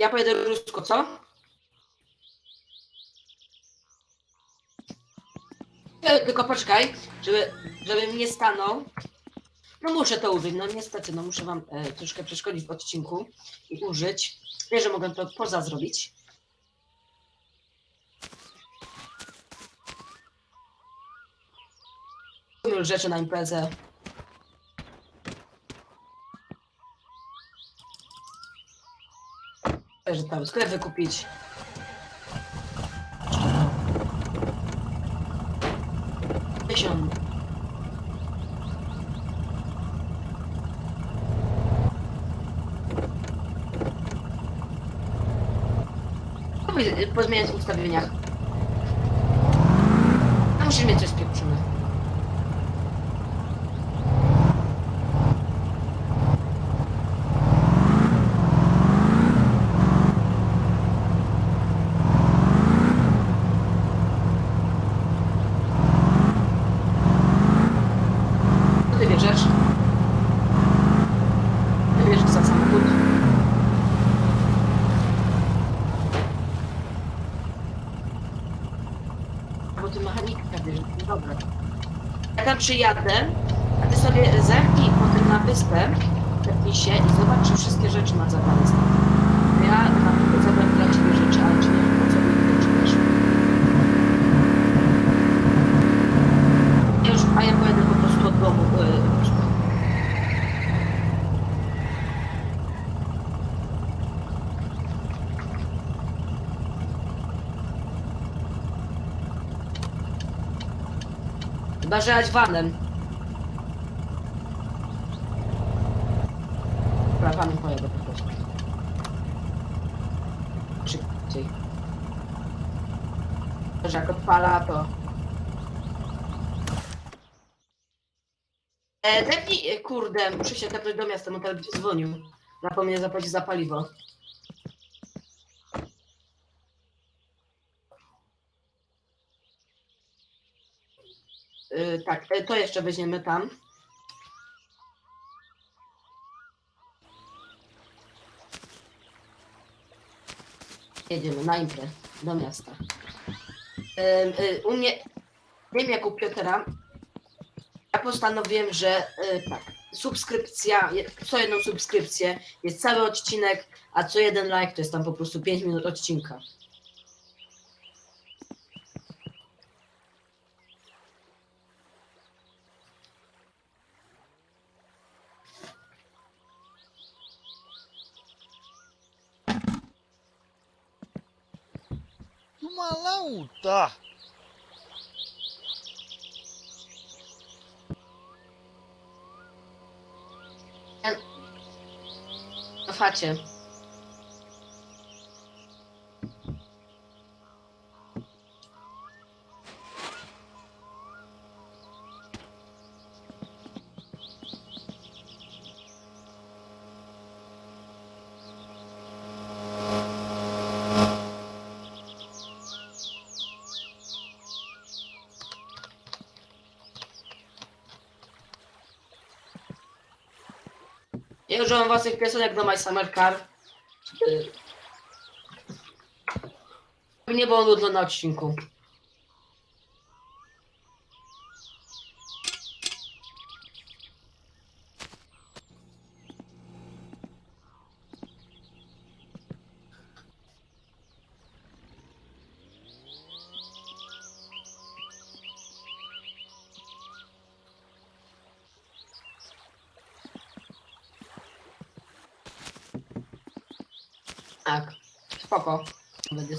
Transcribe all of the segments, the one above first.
Ja pojedę rusko, co? E, Tylko poczekaj, żeby, żebym nie stanął. No muszę to użyć, no niestety, no muszę wam e, troszkę przeszkodzić w odcinku i użyć. Wiem, że mogę to poza zrobić. Już rzeczy na imprezę. Że tam sklep wykupić. Tysiąc. Pozmieniać w ustawieniach. No musisz mieć coś spieprzone. Co ty bierzesz? Ty bierzesz za samochód. Bo ty dobra. Ja tam przyjadę, a ty sobie zerknij potem na wyspę, zerknij się i zobacz, czy wszystkie rzeczy ma zabrane z tobą. Ja na pewno zabrałem dla ciebie rzeczy, ale czy nie wiem, po co mi te rzeczy wiesz. Ja już, a ja pojadę po prostu od domu. y, Chyba, że jechać vanem. Dobra, vanem pojadę po prostu. Szybciej. Że jak odpala, to... E, tepnij, e, kurde, muszę się tepnąć do miasta, motel będzie dzwonił. Zapomniał zapłacić za paliwo. Tak, e, to jeszcze weźmiemy tam. Jedziemy na imprę do miasta. Y, u mnie, nie wiem jak u Piotra, ja postanowiłem, że y, tak, subskrypcja, co jedną subskrypcję jest cały odcinek, a co jeden like to jest tam po prostu 5 minut odcinka. Tumalauta. Tá? În... É. Facem. Ja używam własnych piosenek do My Summer Car. Y, nie było nudno na odcinku. Tak, spoko. Będzie...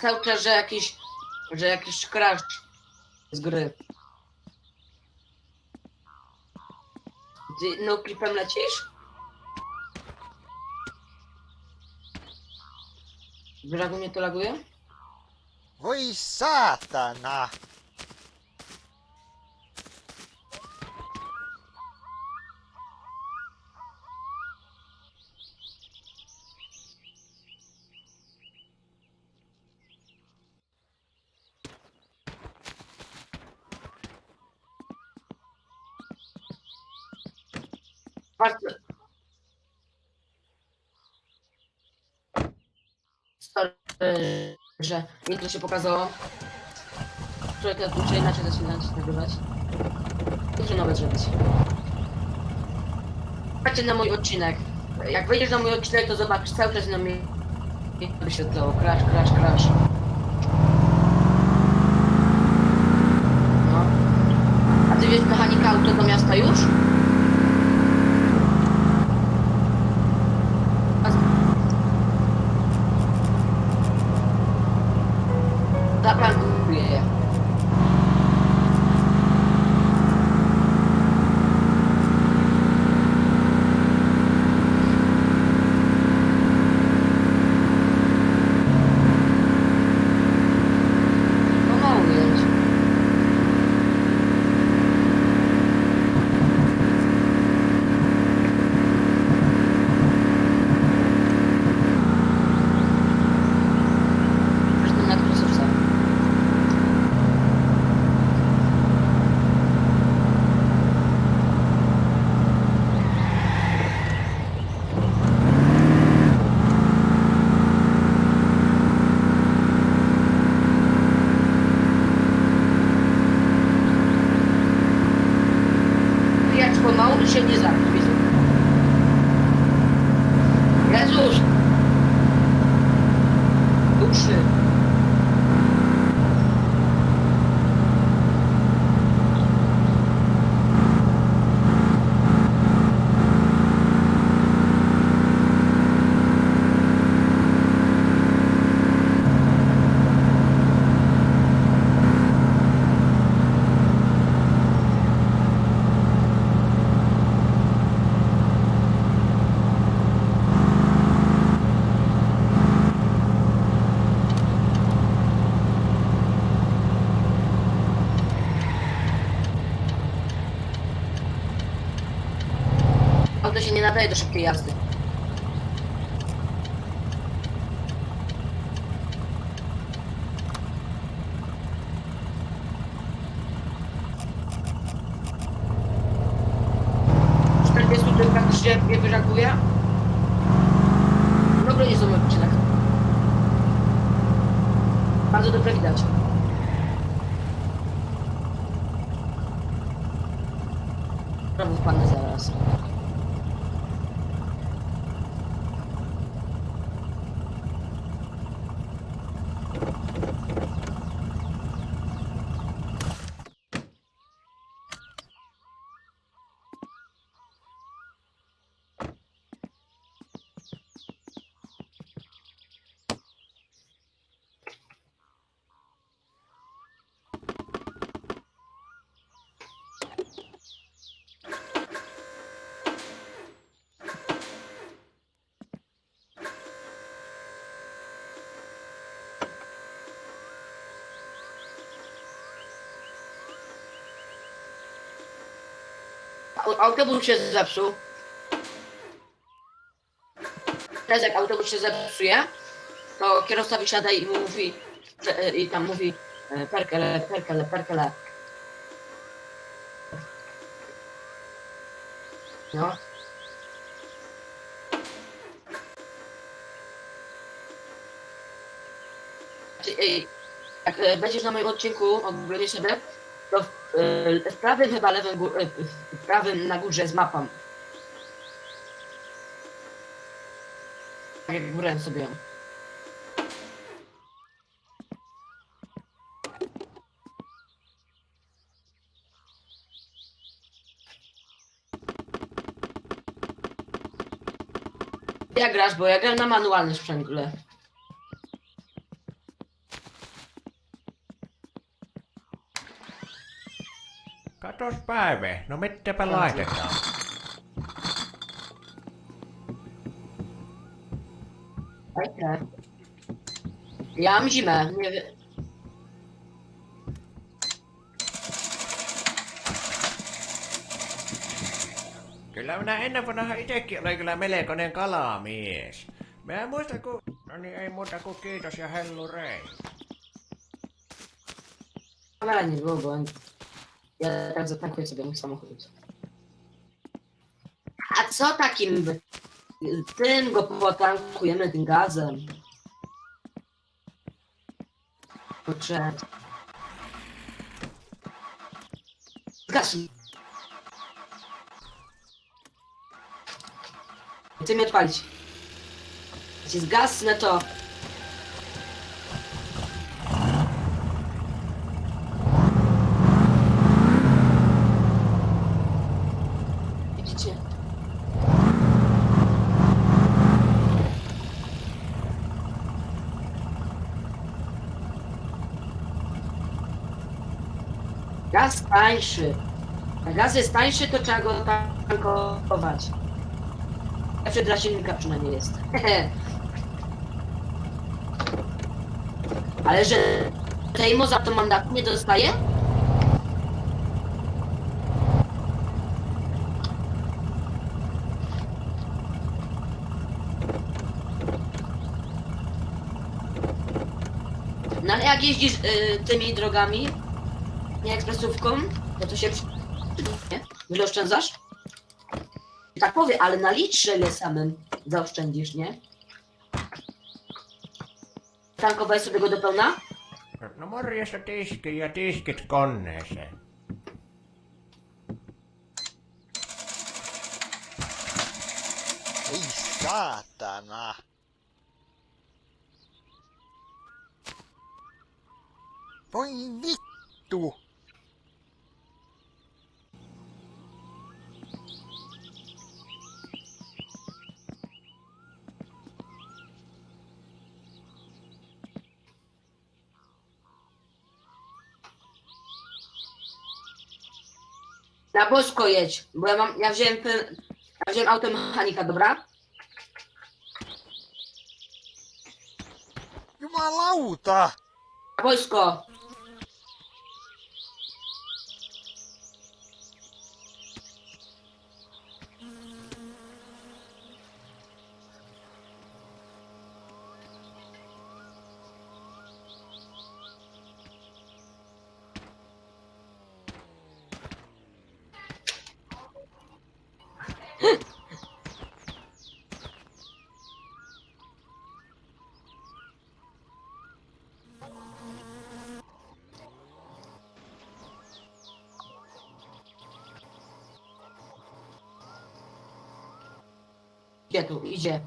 Cały czas, że jakiś, że jakiś crash z gry. Ty no klipem lecisz? Wiesz jak u mnie to laguje? Oj satana! Bardzo... Sorry, że mi to się pokazało. Człowiek muszę inaczej zaczynać nagrywać. Muszę nowe zrobić. Patrzcie na mój odcinek. Jak wejdziesz na mój odcinek, to zobaczysz cały czas na mnie wyświetlało. Crash, crash, crash. Nadaje do szybkiej jazdy. W 40 to praktycznie mnie wyżakuje. Dobry jest mój odcinek. Bardzo dobrze widać zaraz. Au- Autobus się zepsuł. Teraz jak autobus się zepsuje, to kierowca wysiada i mówi, że, e, i tam mówi e, perkele, perkele, perkele. No. Ej, Jak e, będziesz na moim odcinku, oglądasz sobie, to prawym chyba lewym, gó- w prawym na górze jest mapa. Tak jak górę sobie ją. Jak grasz, bo ja gram na manualnym sprzęgle. Katos Päive, no mitäpä laitetaan? Okej. Ja mam zimę, nie wiem. Kyllä minä ennen vanha itekin olin kyllä melkoinen kalamies. Mä en muista ku... No niin ei muuta kuin kiitos ja hellurei. Kamera nie było, bo ja tak zatankuję sobie mój samochód. A co takim tym go potankujemy tym gazem? Kurczę. Gaz. Chcę mi odpalić. Się zgasnę to... Gaz tańszy. Jak gaz jest tańszy, to trzeba go tankować. Lepszy dla silnika przynajmniej jest. Ale że Tejmo za to mandatu nie dostaje? No ale jak jeździsz y, tymi drogami, nie ekspresówką, to to się przy... nie? Ile oszczędzasz? Tak powiem, ale na litrze ile samym zaoszczędzisz, nie? Tankowałeś sobie go do pełna? No morjesta tiski ja tiskit koneeseen. Ei saatana. Voi vittu. Na bosko jedź, bo ja mam, ja wziąłem, pe- ja wziąłem auto mechanika, dobra? Jumalauta. Na bosko. Idzie tu, idzie.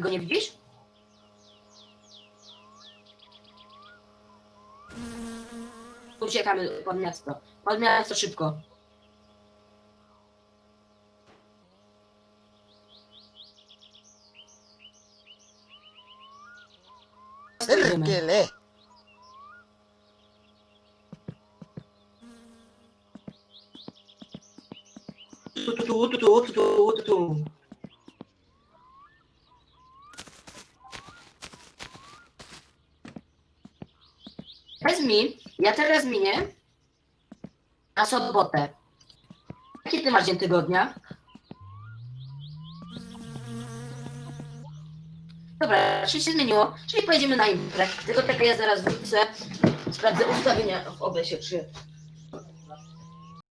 Go nie widzisz? Uciekamy pod miasto. Pod miasto szybko. Idziemy. Perkele. Tu, tu, tu, tu, tu, tu, tu, tu, tu. Mi, ja teraz minię na sobotę. Jaki ty masz dzień tygodnia? Dobra, czyli się zmieniło, czyli pojedziemy na imprezę. Tylko czekaj, ja zaraz wrócę, sprawdzę ustawienia w OBS-ie, czy